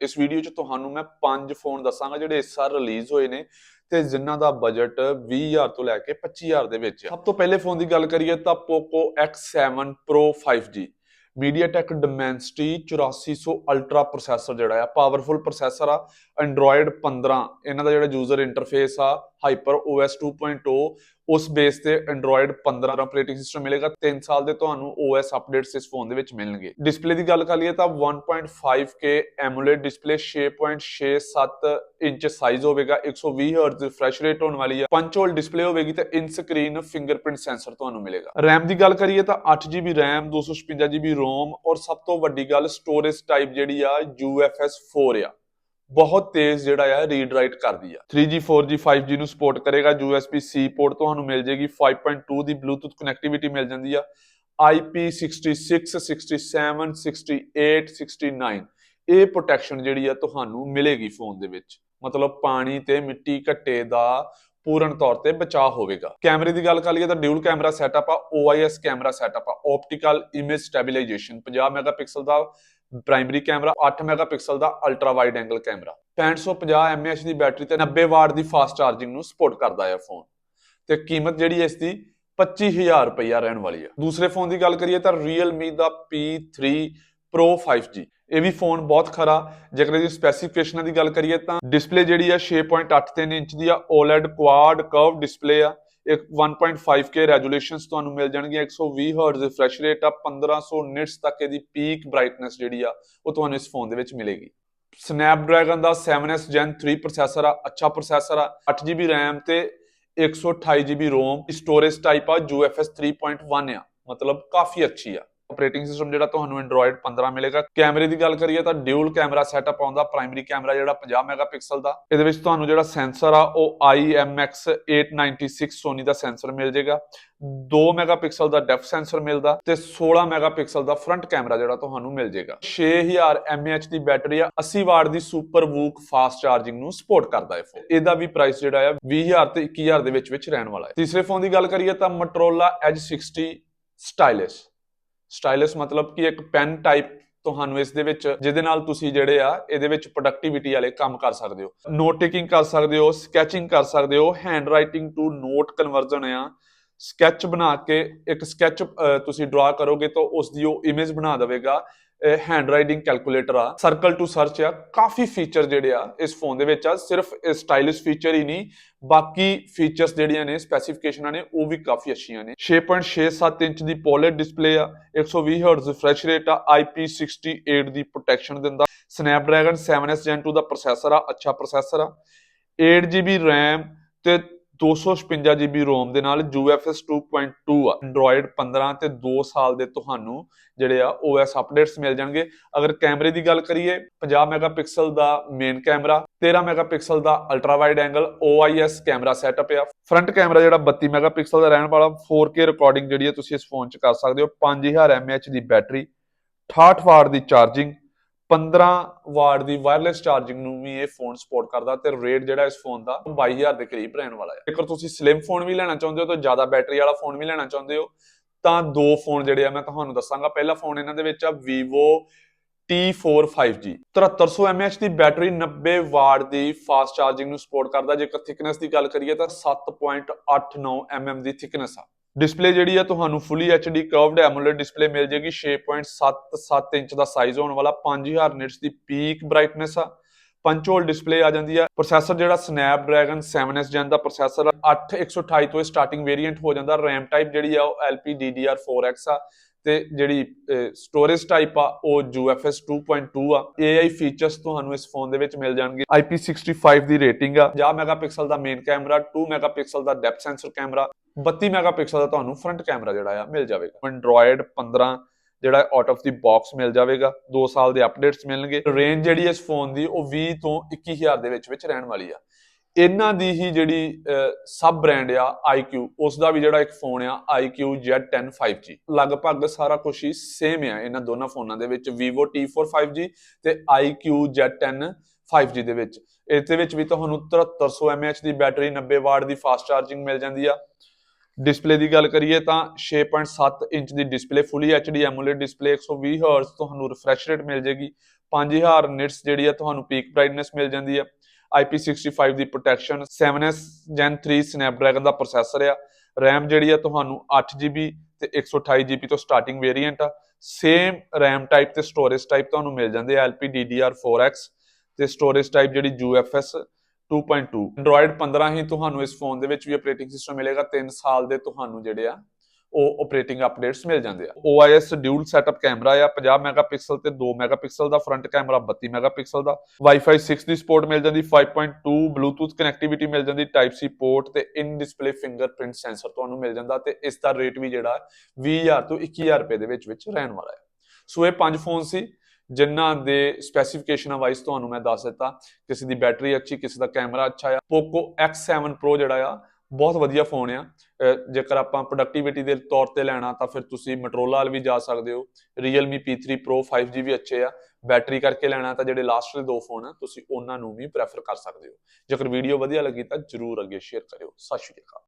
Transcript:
ਇਸ ਵੀਡੀਓ 'ਚ ਤੁਹਾਨੂੰ ਮੈਂ ਪੰਜ ਫੋਨ ਦੱਸਾਂਗਾ ਜਿਹੜੇ ਇਸ ਸਾਲ ਰਿਲੀਜ਼ ਹੋਏ ਨੇ ਤੇ ਜਿਨ੍ਹਾਂ ਦਾ ਬਜਟ 20000 ਤੋਂ ਲੈ ਕੇ 25000 ਦੇ ਵਿੱਚ ਸਭ ਤੋਂ ਪਹਿਲੇ ਫੋਨ ਦੀ ਗੱਲ ਕਰੀਏ ਤਾਂ Poco X7 Pro 5G MediaTek Dimensity 8400 ultra processor ਜਿਹੜਾ ਆ ਪਾਵਰਫੁਲ ਪ੍ਰੋਸੈਸਰ ਆ, Android 15 ਇਹਨਾਂ ਦਾ ਜਿਹੜਾ ਯੂਜ਼ਰ ਇੰਟਰਫੇਸ ਆ Hyper OS 2.0 ਉਸ ਬੇਸ ਤੇ Android 15 ਆਪਰੇਟਿੰਗ ਸਿਸਟਮ ਮਿਲੇਗਾ 3 ਸਾਲ ਦੇ ਤੁਹਾਨੂੰ OS ਅਪਡੇਟਸ ਇਸ ਫੋਨ ਦੇ ਵਿੱਚ ਮਿਲਣਗੇ। ਡਿਸਪਲੇ ਦੀ ਗੱਲ ਕਰ ਲਈਏ ਤਾਂ 1.5K AMOLED display 6.67 inch size ਹੋਵੇਗਾ 120 Hz ਰਿਫਰੈਸ਼ ਰੇਟ ਹੋਣ ਵਾਲੀ ਹੈ ਪੰਚ ਹੋਲ ਡਿਸਪਲੇ ਹੋਵੇਗੀ ਤੇ ਇਨ ਸਕਰੀਨ ਫਿੰਗਰਪ੍ਰਿੰਟ ਸੈਂਸਰ ਤੁਹਾਨੂੰ ਮਿਲੇਗਾ। RAM ਦੀ ਗੱਲ ਕਰੀਏ ਤਾਂ 8GB RAM 256GB ROM ਔਰ ਸਭ ਤੋਂ ਵੱਡੀ ਗੱਲ ਸਟੋਰੇਜ ਟਾਈਪ ਜਿਹੜੀ ਆ UFS 4 ਆ। ਬਹੁਤ ਤੇਜ਼ ਜਿਹੜਾ ਆ ਰੀਡ ਰਾਈਟ ਕਰਦੀ ਆ। 3G 4G 5G ਨੂੰ ਸਪੋਰਟ ਕਰੇਗਾ, USB C ਪੋਰਟ ਤੁਹਾਨੂੰ ਮਿਲ ਜੇਗੀ 5.2 ਦੀ ਬਲੂਟੁੱਥ ਕਨੈਕਟੀਵਿਟੀ ਮਿਲ ਜਾਂਦੀ ਆ। IP66 67 68 69 ਇਹ ਪ੍ਰੋਟੈਕਸ਼ਨ ਜਿਹੜੀ ਆ ਤੁਹਾਨੂੰ ਮਿਲੇਗੀ ਫੋਨ ਦੇ ਵਿੱਚ। ਮਤਲਬ ਪਾਣੀ ਤੇ ਮਿੱਟੀ ਘੱਟੇ ਦਾ ਪੂਰਨ ਤੌਰ ਤੇ ਬਚਾਅ ਹੋਵੇਗਾ। ਕੈਮਰੇ ਦੀ ਗੱਲ ਕਰ ਲਈਏ ਤਾਂ ਡਿਊਲ ਕੈਮਰਾ ਸੈਟਅਪ ਆ OIS ਕੈਮਰਾ ਸੈਟਅਪ ਆ। ਆਪਟੀਕਲ ਇਮੇਜ ਸਟੈਬਿਲਾਈਜੇਸ਼ਨ 50 ਮੈਗਾਪਿਕਸਲ ਦਾ ਪ੍ਰਾਇਮਰੀ ਕੈਮਰਾ 8 ਮੈਗਾਪਿਕਸਲ ਦਾ ultra wide angle camera. 6550 mAh ਦੀ ਬੈਟਰੀ ਤੇ 90 ਵਾਟ ਦੀ ਫਾਸਟ ਚਾਰਜਿੰਗ ਨੂੰ ਸਪੋਰਟ ਕਰਦਾ ਹੈ ਫੋਨ ਤੇ ਕੀਮਤ ਜਿਹੜੀ ਹੈ ਇਸ ਦੀ 25000 ਰੁਪਇਆ ਰਹਿਣ ਵਾਲੀ ਹੈ। ਦੂਸਰੇ ਫੋਨ ਦੀ ਗੱਲ ਕਰੀਏ ਤਾਂ Realme ਦਾ P3 Pro 5G ਇਹ ਵੀ ਫੋਨ ਬਹੁਤ ਖਰਾ। ਜੇਕਰ ਇਹਦੀ ਸਪੈਸੀਫਿਕੇਸ਼ਨਾਂ ਦੀ ਗੱਲ ਕਰੀਏ ਤਾਂ ਡਿਸਪਲੇ ਜਿਹੜੀ ਆ 6.83 ਇੰਚ ਦੀ ਆ, OLED ਕੁਆਡ ਕਰਵ ਡਿਸਪਲੇ ਆ। ਇੱਕ 1.5K ਰੈਜ਼ੋਲੂਸ਼ਨਸ ਤੁਹਾਨੂੰ ਮਿਲ ਜਾਣਗੀਆਂ 120 Hz ਰਿਫਰੈਸ਼ ਰੇਟ ਆ 1500 ਨਿਟਸ ਤੱਕ ਇਹਦੀ ਪੀਕ ਬ੍ਰਾਈਟਨੈਸ ਜਿਹੜੀ ਆ, ਉਹ ਤੁਹਾਨੂੰ ਇਸ ਫੋਨ ਦੇ ਵਿੱਚ ਮਿਲੇਗੀ। Snapdragon ਦਾ 7S Gen 3 ਪ੍ਰੋਸੈਸਰ ਆ, ਅੱਛਾ ਪ੍ਰੋਸੈਸਰ ਆ 8GB RAM ਤੇ 128GB ROM ਸਟੋਰੇਜ ਟਾਈਪ ਆ UFS 3.1 ਆ, ਮਤਲਬ ਕਾਫੀ ਅੱਛੀ ਆ। ਆਪਰੇਟਿੰਗ ਸਿਸਟਮ ਜਿਹੜਾ ਤੁਹਾਨੂੰ Android 15 ਮਿਲੇਗਾ। ਕੈਮਰੇ ਦੀ ਗੱਲ ਕਰੀਏ ਤਾਂ ਡਿਊਲ ਕੈਮਰਾ ਸੈਟਅਪ ਆਉਂਦਾ ਪ੍ਰਾਇਮਰੀ ਕੈਮਰਾ ਜਿਹੜਾ 50 ਮੈਗਾਪਿਕਸਲ ਦਾ। ਇਹਦੇ ਵਿੱਚ ਤੁਹਾਨੂੰ ਜਿਹੜਾ ਸੈਂਸਰ ਆ, ਉਹ IMX896 ਸੋਨੀ ਦਾ ਸੈਂਸਰ ਮਿਲ ਜਾਏਗਾ 2 ਮੈਗਾਪਿਕਸਲ ਦਾ ਡੈਫ ਸੈਂਸਰ ਮਿਲਦਾ ਤੇ 16 ਮੈਗਾਪਿਕਸਲ ਦਾ ਫਰੰਟ ਕੈਮਰਾ ਜਿਹੜਾ ਤੁਹਾਨੂੰ ਮਿਲ ਜਾਏਗਾ 6000 mAh ਦੀ ਬੈਟਰੀ ਆ 80 ਵਾਟ ਦੀ ਸੁਪਰ ਵੂਕ ਫਾਸਟ ਚਾਰਜਿੰਗ ਨੂੰ ਸਪੋਰਟ ਕਰਦਾ ਹੈ ਫੋਨ ਇਹਦਾ ਵੀ ਪ੍ਰਾਈਸ ਜਿਹੜਾ ਆ 20000 ਤੇ 21000 ਦੇ ਵਿੱਚ ਵਿੱਚ ਰਹਿਣ ਵਾਲਾ ਹੈ। ਤੀਸਰੇ ਫੋਨ ਦੀ ਗੱਲ ਕਰੀਏ ਤਾਂ Motorola Edge 60 ਸਟਾਈਲਿਸ਼ ਸਟਾਈਲਿਸ਼ ਮਤਲਬ ਕਿ ਇੱਕ ਪੈਨ ਟਾਈਪ ਤੁਹਾਨੂੰ ਇਸ ਦੇ ਵਿੱਚ, ਜਿਹਦੇ ਨਾਲ ਤੁਸੀਂ ਜਿਹੜੇ ਆ, ਇਹਦੇ ਵਿੱਚ ਪ੍ਰੋਡਕਟਿਵਿਟੀ ਵਾਲੇ ਕੰਮ ਕਰ ਸਕਦੇ ਹੋ। ਨੋਟ ਟੇਕਿੰਗ ਕਰ ਸਕਦੇ ਹੋ ਸਕੈਚਿੰਗ ਕਰ ਸਕਦੇ ਹੋ handwriting to note conversion ਆ। ਸਕੈਚ ਬਣਾ ਕੇ ਇੱਕ ਸਕੈਚ ਤੁਸੀਂ ਡਰਾ ਕਰੋਗੇ ਤਾਂ ਉਸ ਦੀ ਉਹ ਇਮੇਜ ਬਣਾ ਦੇਵੇਗਾ। ਹੈਂਡ ਰਾਈਟਿੰਗ ਕੈਲਕੂਲੇਟਰ ਆ ਸਰਕਲ ਟੂ ਸਰਚ ਆ, ਕਾਫੀ ਫੀਚਰ ਜਿਹੜੇ ਆ ਇਸ ਫੋਨ ਦੇ ਵਿੱਚ ਆ, ਸਿਰਫ ਸਟਾਈਲਿਸ਼ ਫੀਚਰ ਹੀ ਨਹੀਂ, ਬਾਕੀ ਫੀਚਰਸ ਜਿਹੜੀਆਂ ਨੇ ਸਪੈਸੀਫਿਕੇਸ਼ਨਾਂ ਨੇ, ਉਹ ਵੀ ਕਾਫੀ ਅੱਛੀਆਂ ਨੇ। 6.67 ਇੰਚ ਦੀ ਪੋਲਿਡ ਡਿਸਪਲੇ ਆ 120 Hz ਰਿਫਰੈਸ਼ ਰੇਟ ਆ IP68 ਦੀ ਪ੍ਰੋਟੈਕਸ਼ਨ ਦਿੰਦਾ। Snapdragon 7S Gen 2 ਦਾ ਪ੍ਰੋਸੈਸਰ ਆ, ਅੱਛਾ ਪ੍ਰੋਸੈਸਰ ਆ। 8GB RAM ਤੇ 256 GB ROM ਦੇ ਨਾਲ UFS 2.2 ਆ। Android 15 ਤੇ 2 ਸਾਲ ਦੇ ਤੁਹਾਨੂੰ ਜਿਹੜੇ ਆ OS ਅਪਡੇਟਸ ਮਿਲ ਜਾਣਗੇ। ਅਗਰ ਕੈਮਰੇ ਦੀ ਗੱਲ ਕਰੀਏ 50 ਮੈਗਾਪਿਕਸਲ ਦਾ ਮੇਨ ਕੈਮਰਾ 13 ਮੈਗਾਪਿਕਸਲ ਦਾ ultra wide angle OIS camera setup ਆ। ਫਰੰਟ ਕੈਮਰਾ ਜਿਹੜਾ 32 ਮੈਗਾਪਿਕਸਲ ਦਾ ਰਹਿਣ ਵਾਲਾ 4K ਰਿਕਾਰਡਿੰਗ ਜਿਹੜੀ ਹੈ ਤੁਸੀਂ ਇਸ ਫੋਨ 'ਚ ਕਰ ਸਕਦੇ ਹੋ। 5000 mAh ਦੀ ਬੈਟਰੀ 68 ਵਾਟ ਦੀ ਚਾਰਜਿੰਗ 15 ਵਾਟ ਦੀ ਵਾਇਰਲੈਸ ਚਾਰਜਿੰਗ ਨੂੰ ਵੀ ਇਹ ਫੋਨ ਸਪੋਰਟ ਕਰਦਾ ਤੇ ਰੇਟ ਜਿਹੜਾ ਇਸ ਫੋਨ ਦਾ 22000 ਦੇ ਕਰੀਬ ਰਹਿਣ ਵਾਲਾ ਹੈ। ਜੇਕਰ ਤੁਸੀਂ ਸਲਿਮ ਫੋਨ ਵੀ ਲੈਣਾ ਚਾਹੁੰਦੇ ਹੋ ਤਾਂ ਜ਼ਿਆਦਾ ਬੈਟਰੀ ਵਾਲਾ ਫੋਨ ਵੀ ਲੈਣਾ ਚਾਹੁੰਦੇ ਹੋ, ਤਾਂ ਦੋ ਫੋਨ ਜਿਹੜੇ ਆ ਮੈਂ ਤੁਹਾਨੂੰ ਦੱਸਾਂਗਾ। ਪਹਿਲਾ ਫੋਨ ਇਹਨਾਂ ਦੇ ਵਿੱਚ ਆ Vivo T4 5G 7300 mAh ਦੀ ਬੈਟਰੀ 90 ਵਾਟ ਦੀ ਫਾਸਟ ਚਾਰਜਿੰਗ ਨੂੰ ਸਪੋਰਟ ਕਰਦਾ। ਜੇਕਰ ਥਿਕਨੈਸ ਦੀ ਗੱਲ ਕਰੀਏ ਤਾਂ 7.89 mm ਦੀ ਥਿਕਨੈਸ ਆ। ਡਿਸਪਲੇ ਜਿਹੜੀ ਆ ਤੁਹਾਨੂੰ fully HD curved AMOLED display ਮਿਲ ਜੇਗੀ 6.77 ਇੰਚ ਦਾ ਸਾਈਜ਼ ਹੋਣ ਵਾਲਾ 5000 ਨਿਟਸ ਦੀ ਪੀਕ ਬ੍ਰਾਈਟਨੈਸ ਆ। ਪੰਚ ਹੋਲ ਡਿਸਪਲੇ ਆ ਜਾਂਦੀ ਆ। ਪ੍ਰੋਸੈਸਰ ਜਿਹੜਾ Snapdragon 7S ਜਨ ਦਾ ਪ੍ਰੋਸੈਸਰ 8128 ਤੋਂ ਸਟਾਰਟਿੰਗ ਵੇਰੀਐਂਟ ਹੋ ਜਾਂਦਾ। RAM ਟਾਈਪ ਜਿਹੜੀ ਆ ਉਹ LPDDR4X ਆ। ਤੇ ਜਿਹੜੀ ਸਟੋਰੇਜ ਟਾਈਪ ਆ, ਉਹ UFS 2.2 ਆ। AI ਫੀਚਰਸ ਤੁਹਾਨੂੰ ਇਸ ਫੋਨ ਦੇ ਵਿੱਚ ਮਿਲ ਜਾਣਗੇ। IP65 ਦੀ ਰੇਟਿੰਗ ਆ। 50 ਮੈਗਾਪਿਕਸਲ ਦਾ ਮੇਨ ਕੈਮਰਾ 2 ਮੈਗਾਪਿਕਸਲ ਦਾ ਡੈਪਥ ਸੈਂਸਰ ਕੈਮਰਾ 32 ਮੈਗਾਪਿਕਸਲ ਦਾ ਤੁਹਾਨੂੰ ਫਰੰਟ ਕੈਮਰਾ ਜਿਹੜਾ ਆ, ਮਿਲ ਜਾਵੇਗਾ। Android 15 ਜਿਹੜਾ ਆਊਟ ਆਫ ਦੀ ਬਾਕਸ ਮਿਲ ਜਾਵੇਗਾ। 2 ਸਾਲ ਦੇ ਅਪਡੇਟਸ ਮਿਲਣਗੇ। ਰੇਂਜ ਜਿਹੜੀ ਇਸ ਫੋਨ ਦੀ, ਉਹ 20 ਤੋਂ 21000 ਦੇ ਵਿੱਚ ਵਿੱਚ ਰਹਿਣ ਵਾਲੀ ਆ। ਇਹਨਾਂ ਦੀ ਹੀ ਜਿਹੜੀ ਸਬ ਬ੍ਰਾਂਡ ਆ IQ ਉਸ ਦਾ ਵੀ ਜਿਹੜਾ ਇੱਕ ਫੋਨ ਆ IQ Z10 5G ਲਗਭਗ ਸਾਰਾ ਕੁਝ ਹੀ ਸੇਮ ਆ ਇਹਨਾਂ ਦੋਨਾਂ ਫੋਨਾਂ ਦੇ ਵਿੱਚ, Vivo T4 5G ਤੇ IQ Z10 5G ਦੇ ਵਿੱਚ ਇਸ ਦੇ ਵਿੱਚ। ਵੀ ਤੁਹਾਨੂੰ 7300 mAh ਦੀ ਬੈਟਰੀ 90 ਵਾਟ ਦੀ ਫਾਸਟ ਚਾਰਜਿੰਗ ਮਿਲ ਜਾਂਦੀ ਆ। ਡਿਸਪਲੇ ਦੀ ਗੱਲ ਕਰੀਏ ਤਾਂ 6.7 ਇੰਚ ਦੀ display fully HD AMOLED display 120 Hz ਤੁਹਾਨੂੰ ਰਿਫਰੈਸ਼ ਰੇਟ ਮਿਲ ਜੇਗੀ। 5000 ਨਿਟਸ ਜਿਹੜੀ ਆ ਤੁਹਾਨੂੰ ਪੀਕ ਬ੍ਰਾਈਟਨੈਸ ਮਿਲ ਜਾਂਦੀ ਆ। IP65 ਦੀ ਪ੍ਰੋਟੈਕਸ਼ਨ 7S Gen 3 Snapdragon ਦਾ ਪ੍ਰੋਸੈਸਰ ਆ। RAM ਜਿਹੜੀ ਆ ਤੁਹਾਨੂੰ 8GB ਤੇ 128GB ਤੋਂ ਸਟਾਰਟਿੰਗ ਵੇਰੀਐਂਟ ਆ। ਸੇਮ RAM ਟਾਈਪ ਤੇ ਸਟੋਰੇਜ ਟਾਈਪ ਤੁਹਾਨੂੰ ਮਿਲ ਜਾਂਦੇ ਆ LPDDR4X ਤੇ ਸਟੋਰੇਜ ਟਾਈਪ ਜਿਹੜੀ UFS 2.2 Android 15 ਹੀ ਤੁਹਾਨੂੰ ਇਸ ਫੋਨ ਦੇ ਵਿੱਚ ਵੀ ਆਪਰੇਟਿੰਗ ਸਿਸਟਮ ਮਿਲੇਗਾ। 3 ਸਾਲ ਦੇ ਤੁਹਾਨੂੰ ਜਿਹੜੇ ਆ ਉਹ ਆਪਰੇਟਿੰਗ ਅਪਡੇਟਸ ਮਿਲ ਜਾਂਦੇ ਆ। OIS ਡਿਊਲ ਸੈਟਅਪ ਕੈਮਰਾ ਆ 50 ਮੈਗਾਪਿਕਸਲ ਤੇ 2 ਮੈਗਾਪਿਕਸਲ ਦਾ ਫਰੰਟ ਕੈਮਰਾ 32 ਮੈਗਾਪਿਕਸਲ ਦਾ। Wi-Fi 6 ਦੀ ਸਪੋਰਟ ਮਿਲ ਜਾਂਦੀ 5.2 ਬਲੂਟੂਥ ਕਨੈਕਟੀਵਿਟੀ ਮਿਲ ਜਾਂਦੀ ਟਾਈਪ C ਪੋਰਟ ਤੇ ਇਨ ਡਿਸਪਲੇ ਫਿੰਗਰਪ੍ਰਿੰਟ ਸੈਂਸਰ ਤੁਹਾਨੂੰ ਮਿਲ ਜਾਂਦਾ ਤੇ ਇਸ ਦਾ ਰੇਟ ਵੀ ਜਿਹੜਾ 20000 ਤੋਂ 21000 ਰੁਪਏ ਦੇ ਵਿੱਚ ਵਿੱਚ ਰਹਿਣ ਵਾਲਾ ਹੈ। ਸੋ ਇਹ ਪੰਜ ਫੋਨ ਸੀ, ਜਿਨ੍ਹਾਂ ਦੇ ਸਪੈਸੀਫਿਕੇਸ਼ਨਾਂ ਵਾਈਜ਼ ਤੁਹਾਨੂੰ ਮੈਂ ਦੱਸ ਦਿੱਤਾ। ਕਿਸੇ ਦੀ ਬੈਟਰੀ ਅੱਛੀ, ਕਿਸੇ ਦਾ ਕੈਮਰਾ ਅੱਛਾ ਆ। Poco X7 Pro ਜਿਹੜਾ ਆ ਬਹੁਤ ਵਧੀਆ ਫੋਨ ਆ। ਜੇਕਰ ਆਪਾਂ ਪ੍ਰੋਡਕਟਿਵਿਟੀ ਦੇ ਤੌਰ ਤੇ ਲੈਣਾ ਤਾਂ ਫਿਰ ਤੁਸੀਂ ਮਟਰੋਲਾ ਵਾਲ ਵੀ ਜਾ ਸਕਦੇ ਹੋ। Realme P3 Pro 5G ਵੀ ਅੱਛੇ ਆ। ਬੈਟਰੀ ਕਰਕੇ ਲੈਣਾ ਤਾਂ ਜਿਹੜੇ ਲਾਸਟ ਦੇ ਦੋ ਫੋਨ ਆ, ਤੁਸੀਂ ਉਹਨਾਂ ਨੂੰ ਵੀ ਪ੍ਰੈਫਰ ਕਰ ਸਕਦੇ ਹੋ। ਜੇਕਰ ਵੀਡੀਓ ਵਧੀਆ ਲੱਗੀ ਤਾਂ ਜਰੂਰ ਅੱਗੇ ਸ਼ੇਅਰ ਕਰਿਓ। ਸਤਿ ਸ਼੍ਰੀ ਅਕਾਲ।